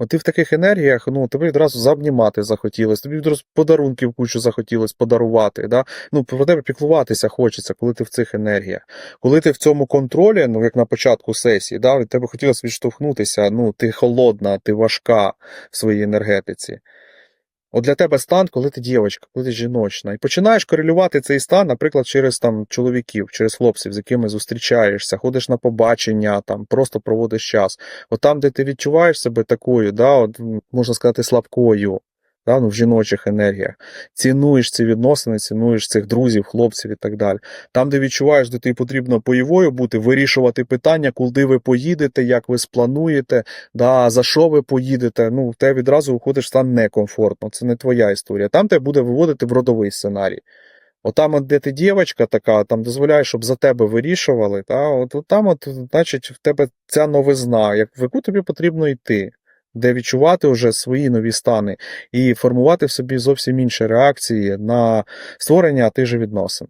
От ти в таких енергіях, ну тобі відразу заобнімати захотілось, тобі відразу подарунків кучу захотілось подарувати. Да? Ну, про тебе піклуватися хочеться, коли ти в цих енергіях. Коли ти в цьому контролі, ну як на початку сесії, да, від тебе хотілося відштовхнутися, ну ти холодна, ти важка в своїй енергетиці. От для тебе стан, коли ти дівчинка, коли ти жіночна. І починаєш корелювати цей стан, наприклад, через там чоловіків, через хлопців, з якими зустрічаєшся, ходиш на побачення, там просто проводиш час. От там, де ти відчуваєш себе такою, да, от, можна сказати, слабкою, да, ну, в жіночих енергіях, цінуєш ці відносини, цінуєш цих друзів, хлопців і так далі. Там, де відчуваєш, де тобі потрібно поєвою бути, вирішувати питання, куди ви поїдете, як ви сплануєте, да, за що ви поїдете. Ну, тебе відразу виходиш в стан некомфортно. Це не твоя історія. Там тебе буде виводити в родовий сценарій. Отам, от, де ти дівчинка така, там дозволяєш, щоб за тебе вирішували, та, от, от там, от, значить, в тебе ця новизна, як, в яку тобі потрібно йти, де відчувати вже свої нові стани і формувати в собі зовсім інші реакції на створення тих же відносин.